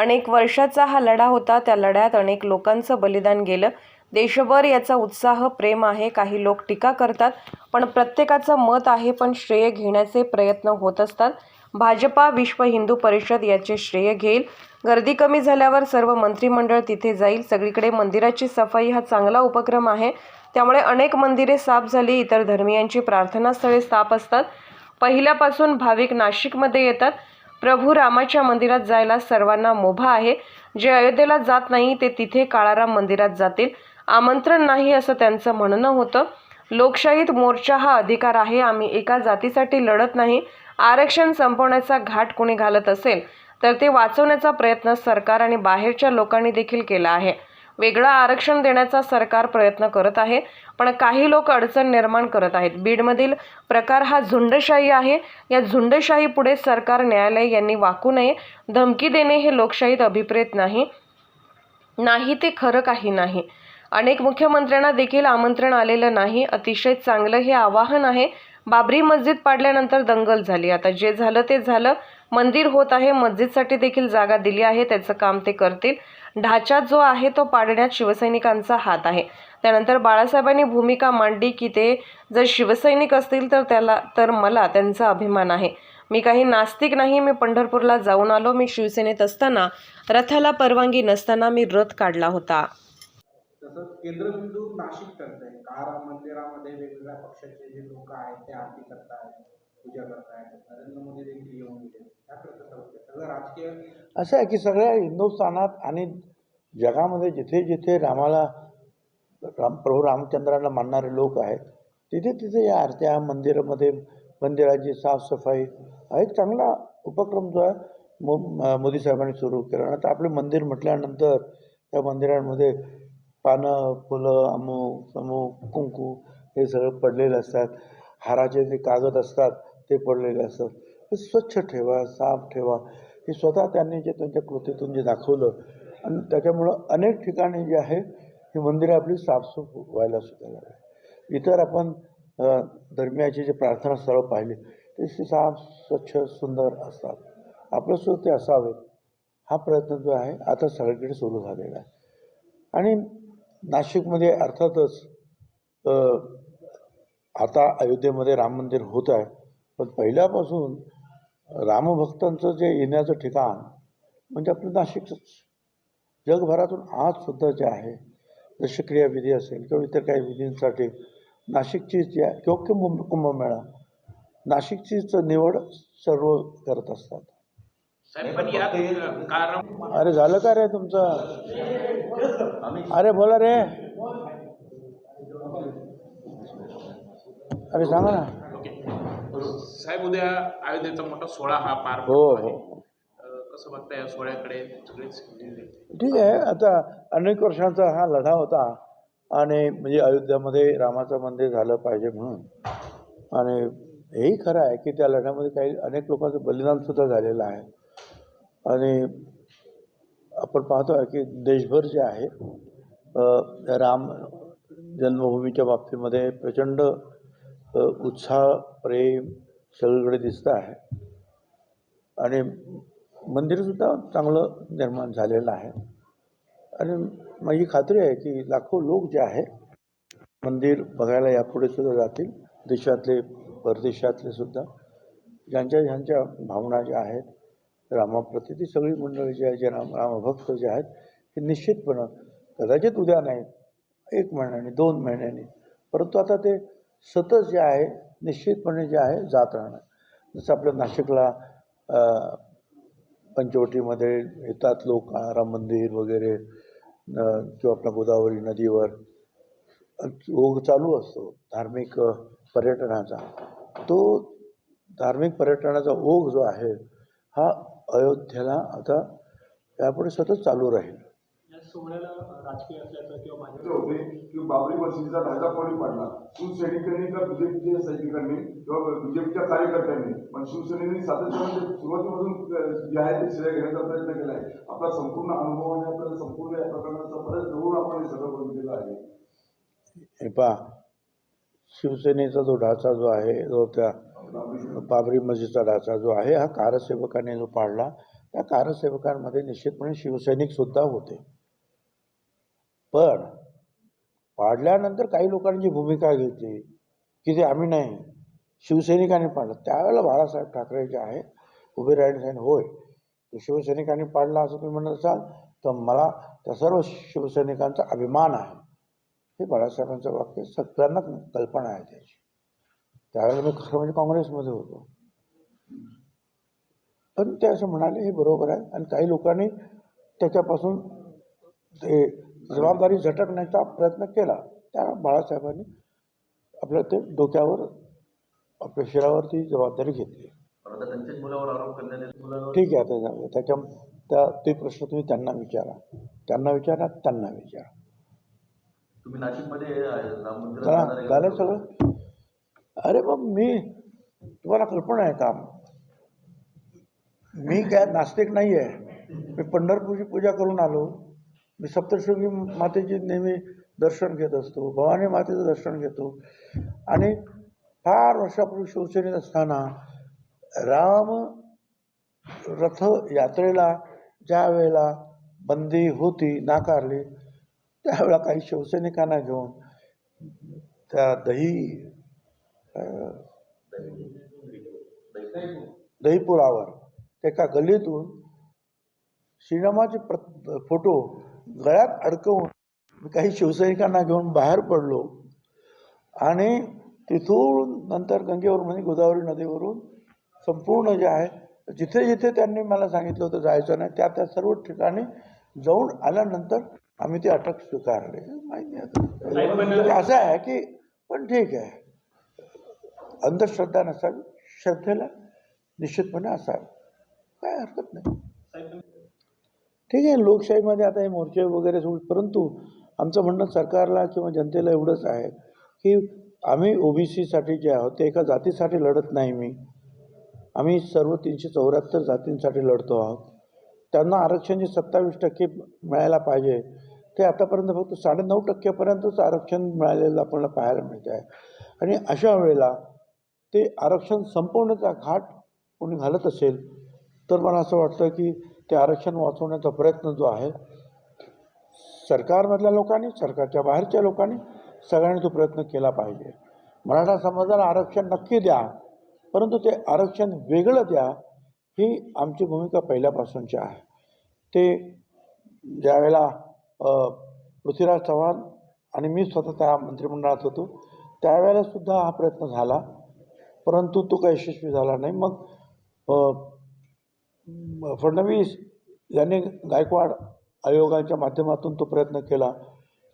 अनेक वर्षाचा हा लढा होता. त्या लढ्यात अनेक लोकांचं बलिदान गेलं. देशभर याचा उत्साह प्रेम आहे. काही लोक टीका करतात पण प्रत्येकाचं मत आहे पण श्रेय घेण्याचे प्रयत्न होत असतात. भाजपा विश्व हिंदू परिषद याचे श्रेय घेईल. गर्दी कमी झाल्यावर सर्व मंत्रिमंडळ तिथे जाईल. सगळीकडे मंदिराची सफाई हा चांगला उपक्रम आहे. त्यामुळे अनेक मंदिरे साफ झाली इतर धर्मियांची प्रार्थनास्थळे साफ असतात. पहिल्यापासून भाविक नाशिकमध्ये येतात. प्रभू रामाच्या मंदिरात जायला सर्वांना मोभा आहे. जे अयोध्येला जात नाही ते तिथे काळाराम मंदिरात जातील. आमंत्रण नाही असं त्यांचं म्हणणं होतं. लोकशाहीत मोर्चा हा अधिकार आहे. आम्ही एका जातीसाठी लढत नाही. आरक्षण संपवण्याचा घाट कोणी घालत असेल तर ते वाचवण्याचा प्रयत्न सरकार आणि बाहेरच्या लोकांनी देखील केला आहे. वेगळं आरक्षण देण्याचा सरकार प्रयत्न करत आहे पण काही लोक अडचण निर्माण करत आहेत. बीडमधील प्रकार हा झुंडशाही आहे. या झुंडशाही पुढे सरकार न्यायालय यांनी वाकू नये. धमकी देणे हे लोकशाहीत अभिप्रेत नाही. नाही ते खरं काही नाही. अनेक मुख्यमंत्र्यांना देखील आमंत्रण आलेलं नाही. अतिशय चांगलं हे आवाहन आहे. बाबरी मस्जिद पाडल्यानंतर दंगल झाली. आता जे झालं ते झालं. मंदिर होत आहे. मस्जिदसाठी देखील जागा दिली आहे. त्याचं काम ते करतील. ढाचा जो आहे तो पाडण्यात शिवसैनिकांचा हात आहे. त्यानंतर बाळासाहेबांनी भूमिका मांडली की ते जर शिवसैनिक असतील तर त्याला तर मला त्यांचा अभिमान आहे. मी काही नास्तिक नाही. मी पंढरपूरला जाऊन आलो. मी शिवसेनेत असताना रथाला परवानगी नसताना मी रथ काढला होता. तसंच केंद्रबिंदू नाशिक ठरतंय काळा मंदिरामध्ये वेगवेगळ्या पक्षाचे जे लोक आहेत ते आरती करतायत. पूजा करतायत नरेंद्र मोदी देखील येऊन गेले. त्याकडे कसं सगळं राजकीय? असं आहे की सगळ्या हिंदुस्थानात आणि जगामध्ये जिथे जिथे रामाला राम प्रभू रामचंद्राला मानणारे लोक आहेत तिथे तिथे या आरत्या मंदिरामध्ये मंदिराची साफसफाई हा एक चांगला उपक्रम जो आहे मो मोदी साहेबांनी सुरू केला. आणि आता आपले मंदिर म्हटल्यानंतर त्या मंदिरांमध्ये पानं फुलं अमुक समूक कुंकू हे सगळं पडलेलं असतात. हाराचे जे कागद असतात ते पडलेले असतात हे स्वच्छ ठेवा साफ ठेवा. हे स्वतः त्यांनी जे त्यांच्या कृतीतून जे दाखवलं आणि त्याच्यामुळं अनेक ठिकाणी जे आहे ही मंदिरं आपली साफसूफ व्हायला सुद्धा लागली. इतर आपण धर्मियाची धर्मियाचे जे प्रार्थनास्थळं पाहिली ते साफ स्वच्छ सुंदर असतात. आपलं सुद्धा ते असावेत. हा प्रयत्न जो आहे आता सगळीकडे सुरू झालेला आहे. आणि नाशिकमध्ये अर्थातच आता अयोध्येमध्ये राम मंदिर होत आहे. पण पहिल्यापासून रामभक्तांचं जे येण्याचं ठिकाण म्हणजे आपलं नाशिकच. जगभरातून आजसुद्धा जे आहे जसे क्रियाविधी असेल किंवा इतर काही विधींसाठी नाशिकची जी आहे किंवा कुंभ कुंभमेळा नाशिकचीच निवड सर्व करत असतात. अरे झालं का रे तुमचं? अरे बोला रे. अरे सांगा ना. साहेब उद्या अयोध्येचा मोठा सोहळा हा पार हो. हो. कसं बघताय या सोहळ्याकडे? सगळेच ठीक आहे. आता अनेक वर्षांचा हा लढा होता आणि म्हणजे अयोध्यामध्ये रामाचं मंदिर झालं पाहिजे म्हणून. आणि हेही खरं आहे की त्या लढ्यामध्ये काही अनेक लोकांचं बलिदानसुद्धा झालेलं आहे. आणि आपण पाहतो आहे की देशभर जे आहे राम जन्मभूमीच्या बाबतीमध्ये प्रचंड उत्साह प्रेम सगळीकडे दिसतं आहे. आणि मंदिरसुद्धा चांगलं निर्माण झालेलं आहे. आणि माझी खात्री आहे की लाखो लोक जे आहे मंदिर बघायला यापुढे सुद्धा जातील देशातले परदेशातले सुद्धा. ज्यांच्या ज्यांच्या भावना ज्या आहेत रामाप्रती ती सगळी मंडळी जी आहे जे राम रामभक्त जे आहेत हे निश्चितपणे कदाचित उद्या नाही एक महिन्याने दोन महिन्यांनी. परंतु आता ते सतत जे आहे निश्चितपणे जे आहे जात राहणार जसं आपल्या नाशिकला पंचवटीमध्ये येतात लोक राम मंदिर वगैरे किंवा आपल्या गोदावरी नदीवर. ओघ चालू असतो. धार्मिक पर्यटनाचा. तो धार्मिक पर्यटनाचा ओघ जो आहे हा अयोध्येला आता यापुढे सतत चालू राहील. होते की बाबरी मशिदीचा ढाचा कोणी पाडला. शिवसैनिकांनी का बीजेपीच्या सैनिकांनी किंवा बीजेपीच्या कार्यकर्त्यांनी पण शिवसेनेने सातत्याने सुरुवातीपासून जे आहे ते श्रेय घेण्याचा प्रयत्न केला आहे. आपला संपूर्ण अनुभव आणि आपल्याला संपूर्ण या प्रकरणाचा बरेच जवळून आपण हे सगळं बघितलेलं आहे. हे पहा शिवसेनेचा जो ढाचा जो आहे जो त्या बाबरी मस्जिदचा ढाचा जो आहे हा कारसेवकाने जो पाडला त्या कारसेवकांमध्ये निश्चितपणे शिवसैनिक सुद्धा होते. पण पाडल्यानंतर काही लोकांनी जी भूमिका घेतली की ते आम्ही नाही शिवसैनिकांनी पाडलं. त्यावेळेला बाळासाहेब ठाकरे जे आहे उभे राहिले होय तो शिवसैनिकांनी पाडला असं तुम्ही म्हणत असाल तर मला त्या सर्व शिवसैनिकांचा अभिमान आहे. हे बाळासाहेबांचं वाक्य सगळ्यांना कल्पना आहे त्याची. त्यावेळेला मी खरं म्हणजे काँग्रेसमध्ये होतो. पण ते असं म्हणाले हे बरोबर आहे. आणि काही लोकांनी त्याच्यापासून ते जबाबदारी झटकण्याचा प्रयत्न केला. त्या बाळासाहेबांनी आपल्या ते डोक्यावर आपल्या शिरावर ती जबाबदारी घेतली. ठीक आहे आता. त्याच्या त्या ते प्रश्न तुम्ही त्यांना विचारा. त्यांना विचारा त्यांना विचारा. चला झालं? सगळं? अरे मग मी तुम्हाला कल्पना आहे का? मी काय नास्तिक नाही आहे मी पंढरपूरची पूजा करून आलो. मी सप्तशृंगी मातेची नेहमी दर्शन घेत असतो भवानी मातेचं दर्शन घेतो. आणि फार वर्षापूर्वी शिवसेनेत असताना राम रथ यात्रेला ज्या वेळेला बंदी होती नाकारली त्यावेळेला काही शिवसैनिकांना घेऊन त्या दही दहीपुरावर एका गल्लीतून श्रीरामाचे प्र फोटो गळ्यात अडकवून मी काही शिवसैनिकांना घेऊन बाहेर पडलो आणि तिथून नंतर गंगेवरून म्हणजे गोदावरी नदीवरून संपूर्ण जे आहे जिथे जिथे त्यांनी मला सांगितलं होतं जायचं नाही त्या त्या सर्व ठिकाणी जाऊन आल्यानंतर आम्ही ती अटक स्वीकारली. माहिती म्हणजे असं आहे की पण ठीक आहे. अंधश्रद्धा नसावी श्रद्धेला निश्चितपणे असावी. काय हरकत नाही. ठीक आहे लोकशाहीमध्ये आता हे मोर्चे वगैरे सोड परंतु आमचं म्हणणं सरकारला किंवा जनतेला एवढंच आहे की आम्ही ओबीसीसाठी जे आहोत ते एका जातीसाठी लढत नाही मी. आम्ही सर्व तीनशे चौऱ्याहत्तर जातींसाठी लढतो आहोत. त्यांना आरक्षण जे सत्तावीस टक्के मिळायला पाहिजे. ते आतापर्यंत फक्त साडेनऊ टक्क्यापर्यंतच आरक्षण मिळालेलं आपल्याला पाहायला मिळत आहे. आणि अशा वेळेला ते आरक्षण संपवण्याचा घाट कोणी घालत असेल तर मला असं वाटतं की ते आरक्षण वाचवण्याचा प्रयत्न जो आहे सरकारमधल्या लोकांनी सरकारच्या बाहेरच्या लोकांनी सगळ्यांनी तो प्रयत्न केला पाहिजे. मराठा समाजाला आरक्षण नक्की द्या परंतु ते आरक्षण वेगळं द्या ही आमची भूमिका पहिल्यापासूनची आहे. ते ज्यावेळेला पृथ्वीराज चव्हाण आणि मी स्वतः त्या मंत्रिमंडळात होतो त्यावेळेला सुद्धा हा प्रयत्न झाला परंतु तो काही यशस्वी झाला नाही. मग फडणवीस यांनी गायकवाड आयोगाच्या माध्यमातून तो प्रयत्न केला.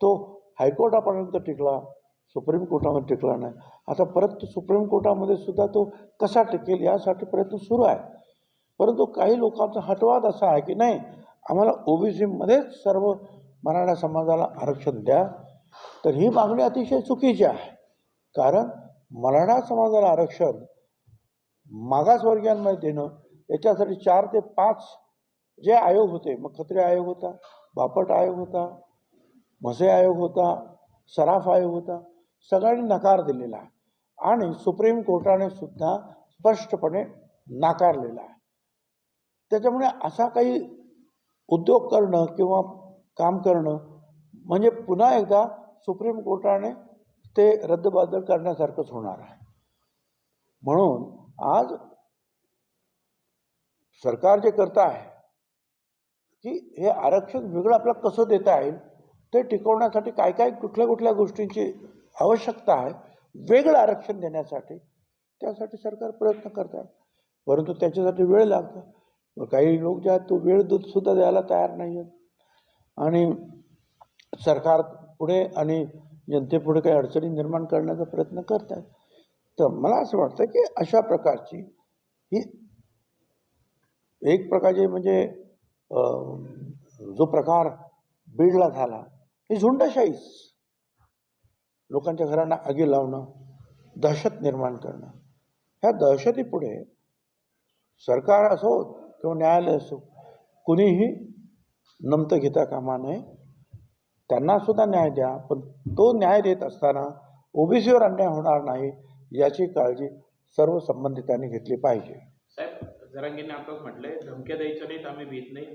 तो हायकोर्टापर्यंत टिकला सुप्रीम कोर्टामध्ये टिकला नाही. आता परत तो सुप्रीम कोर्टामध्ये सुद्धा तो कसा टिकेल यासाठी प्रयत्न सुरू आहे. परंतु काही लोकांचा हटवाद असा आहे की नाही आम्हाला ओबीसीमध्येच सर्व मराठा समाजाला आरक्षण द्या तर ही मागणी अतिशय चुकीची आहे. कारण मराठा समाजाला आरक्षण मागासवर्गीयांमध्ये देणं याच्यासाठी चार ते पाच जे आयोग होते मग खत्रे आयोग होता बापट आयोग होता म्हसे आयोग होता सराफ आयोग होता सगळ्यांनी नकार दिलेला आहे. आणि सुप्रीम कोर्टाने सुद्धा स्पष्टपणे नाकारलेला आहे. त्याच्यामुळे असा काही उद्योग करणं किंवा काम करणं म्हणजे पुन्हा एकदा सुप्रीम कोर्टाने ते रद्दबादल करण्यासारखंच होणार आहे. म्हणून आज सरकार जे करत आहे की हे आरक्षण वेगळं आपल्याला कसं देता येईल ते टिकवण्यासाठी काय काय कुठल्या कुठल्या गोष्टींची आवश्यकता आहे वेगळं आरक्षण देण्यासाठी त्यासाठी सरकार प्रयत्न करत आहे. परंतु त्याच्यासाठी वेळ लागतो. मग काही लोक जे आहेत तो वेळ दूध सुद्धा द्यायला तयार नाही आहेत. आणि सरकार पुढे आणि जनतेपुढे काही अडचणी निर्माण करण्याचा प्रयत्न करत आहेत. तर मला असं वाटतं की अशा प्रकारची ही एक प्रकारचे म्हणजे जो प्रकार बीडला झाला ही झुंडशाहीच. लोकांच्या घरांना आगी लावणं दहशत निर्माण करणं. ह्या दहशतीपुढे सरकार असो किंवा न्यायालय असो कुणीही नमतं घेता कामा नये. त्यांना सुद्धा न्याय द्या पण तो न्याय देत असताना ओबीसीवर अन्याय होणार नाही याची काळजी सर्व संबंधितांनी घेतली पाहिजे. साहेब जरांगीने आताच म्हटलंय धमक्या द्यायच्या नाहीत आम्ही भीत नाही.